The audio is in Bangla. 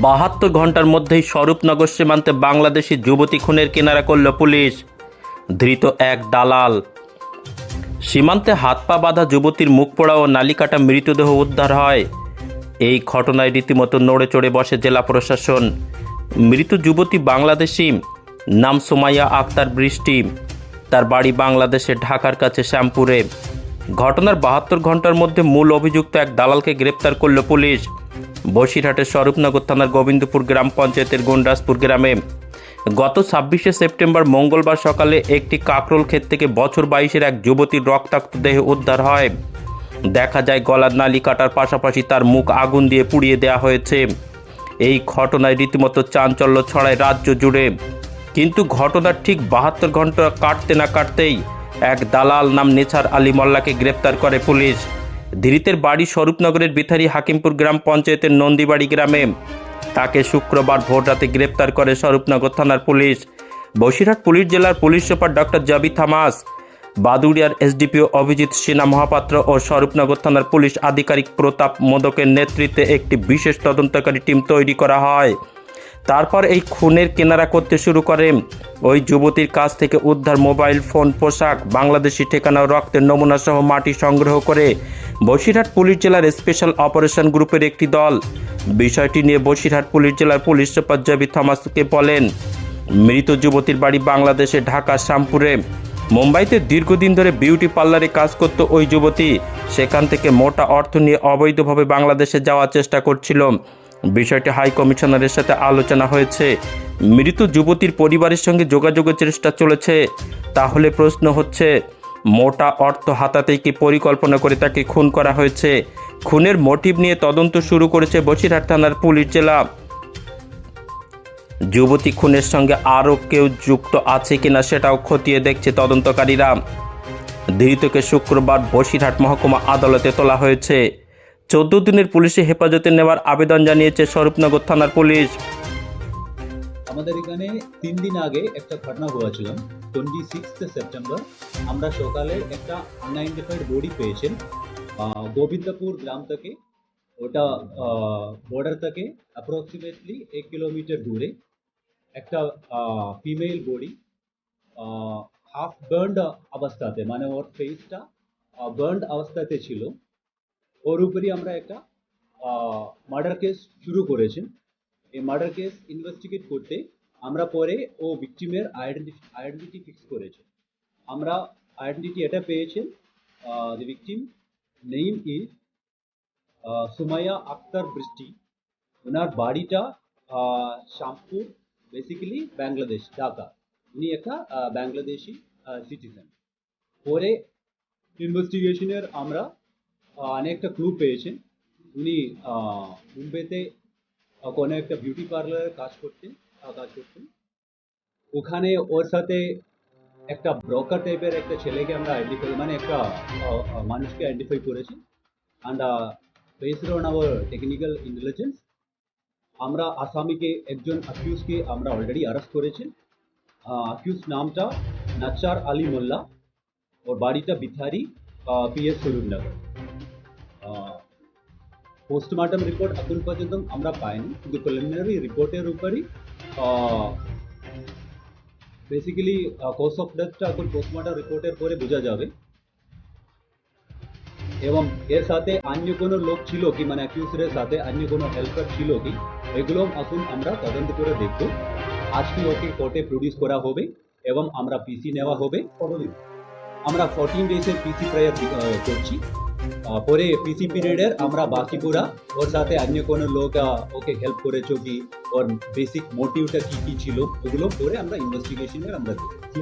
বাহাত্তর ঘণ্টার মধ্যেই স্বরূপনগর সীমান্তে বাংলাদেশি যুবতী খুনের কিনারা করল পুলিশ। ধৃত এক দালাল। সীমান্তে হাত পা বাঁধা যুবতীর মুখ পোড়া ও নালিকাটা মৃতদেহ উদ্ধার হয়। এই ঘটনায় রীতিমতো নড়ে চড়ে বসে জেলা প্রশাসন। মৃত যুবতী বাংলাদেশি নাম সোমাইয়া আক্তার বৃষ্টি। তার বাড়ি বাংলাদেশে ঢাকার কাছে শ্যামপুরে। ঘটনার বাহাত্তর ঘণ্টার মধ্যে মূল অভিযুক্ত এক দালালকে গ্রেপ্তার করল পুলিশ। বসিরহাটের স্বরূপনগর থানার গোবিন্দপুর গ্রাম পঞ্চায়েতের গুন্ডাসপুর গ্রামে। গত ছাব্বিশে সেপ্টেম্বর মঙ্গলবার সকালে একটি কাকরোল ক্ষেত থেকে বছর বাইশের এক যুবতীর রক্তাক্ত দেহ উদ্ধার হয়। দেখা যায় গলার নালি কাটার পাশাপাশি তার মুখ আগুন দিয়ে পুড়িয়ে দেওয়া হয়েছে। এই ঘটনায় রীতিমতো চাঞ্চল্য ছড়ায় রাজ্য জুড়ে। কিন্তু ঘটনার ঠিক বাহাত্তর ঘণ্টা কাটতে না কাটতেই এক দালাল নাম নেছার আলী মোল্লাকে গ্রেপ্তার করে পুলিশ। ধৃতের বাড়ি স্বরূপনগরের বিথারি হাকিমপুর গ্রাম পঞ্চায়েতের নন্দীবাড়ি গ্রামে। তাকে শুক্রবার ভোররাতে গ্রেপ্তার করে স্বরূপনগর থানার পুলিশ। বসিরহাট পুলিশ জেলার police super doctor Jaby Thomas, বাদুড়িয়ার SDPO Abhijit Sinha Mahapatra ও স্বরূপনগর থানার পুলিশ আধিকারিক প্রতাপ মোদকের নেতৃত্বে একটি বিশেষ তদন্তকারী টিম তৈরি করা হয়। তারপর এই খুনের কেনারা করতে শুরু করে। ওই যুবতীর কাছ থেকে উদ্ধার মোবাইল, ফোন, পোশাক, বাংলাদেশি ঠিকানা রক্তের নমুনা সহ মাটি সংগ্রহ করে বসিরহাট পুলিশ জেলার স্পেশাল অপারেশন গ্রুপের একটি দল। বিষয়টি নিয়ে বসিরহাট পুলিশ জেলার পুলিশ সুপার জাবি থমাসকে বলেন, মৃত যুবতীর বাড়ি বাংলাদেশে ঢাকা, শ্যামপুরে। মুম্বাইতে দীর্ঘদিন ধরে বিউটি পার্লারে কাজ করত ওই যুবতী। সেখান থেকে মোটা অর্থ নিয়ে অবৈধভাবে বাংলাদেশে যাওয়ার চেষ্টা করছিল। বিষয়টি হাই কমিশনারের সাথে আলোচনা হয়েছে। মৃত যুবতীর পরিবারের সঙ্গে যোগাযোগের চেষ্টা চলেছে। তাহলে প্রশ্ন হচ্ছে, মোটা অর্থ হাতাতেই কি পরিকল্পনা করে তাকে খুন করা হয়েছে? খুনের মোটিভ নিয়ে তদন্ত শুরু করেছে বসিরহাট থানার পুলিশ জেলা। যুবতী খুনের সঙ্গে আরও কেউ যুক্ত আছে কিনা সেটাও খতিয়ে দেখছে তদন্তকারীরা। ধৃতকে শুক্রবার বসিরহাট মহকুমা আদালতে তোলা হয়েছে। চোদ্দ দিনের পুলিশে হেফাজতে নেওয়ার আবেদন জানিয়েছে স্বরূপনগর থানার পুলিশ। আমাদের এখানে তিন দিন আগে একটা ঘটনা হয়েছিল টোয়েন্টি সিক্সথ সেপ্টেম্বর আমরা সকালে একটা আনআইডেন্টিফাইড বডি পেয়েছেন গোবিন্দপুর গ্রাম থেকে। ওটা বর্ডার থেকে অ্যাপ্রক্সিমেটলি এক কিলোমিটার দূরে একটা ফিমেল বডি হাফ বার্নড অবস্থাতে মানে ওর ফেসটা বার্নড অবস্থাতে ছিল। ওর উপরই আমরা একটা মার্ডার কেস শুরু করেছেন এই মার্ডার কেস ইনভেস্টিগেট করতে আমরা পরে ও ভিকটিমের আইডেন্টি আইডেন্টিটি ফিক্স করেছে। আমরা আইডেন্টিটি এটা পেয়েছেন the victim name is Sumaiya Akhtar Brishti. ওনার বাড়িটা শ্যামপুর বেসিক্যালি বাংলাদেশ, ঢাকা। উনি একটা বাংলাদেশি সিটিজেন পরে ইনভেস্টিগেশনের আমরা অনেকটা ক্লু পেয়েছেন উনি মুম্বাইতে কোনো একটা বিউটি পার্লারে কাজ করতেন কাজ করতেন। ওখানে ওর সাথে একটা ব্রোকার টাইপের একটা ছেলেকে আমরা আইডেন্টিফাই মানে একটা মানুষকে আইডেন্টিফাই করেছি। And based on our technical intelligence আমরা আসামিকে, একজন অ্যাকিউজকে আমরা অলরেডি অ্যারেস্ট করেছি। অ্যাকিউজ নামটা নাচার আলী মোল্লা। ওর বাড়িটা Bithari PS Swarupnagar postmortem report এখন পর্যন্ত আমরা পাইনি, কিন্তু প্রিলিমিনারি রিপোর্টের উপরই বেসিক্যালি কোর্স অফ ডেথটা এখন পোস্টমর্টম রিপোর্টের পরে বোঝা যাবে। এবং এর সাথে অন্য কোনো লোক ছিল কি মানে অ্যাকিউজের সাথে অন্য কোনো হেল্পার ছিল কি এগুলো এখন আমরা তদন্ত করে দেখব। আজকে ওকে কোর্টে প্রডিউস করা হবে এবং আমরা পিসি নেওয়া হবে। আমরা ফোরটিন ডেজের পিসি প্রেয়ার করছি। পরে পিসি পিরিয়ডের আমরা বাকিপুরা, ওর সাথে অন্য কোনো লোক ওকে হেল্প করেছ কি? ওর বেসিক মোটিভটা কি কি ছিল? ওগুলো করে আমরা ইনভেস্টিগেশনের আমরা দেখব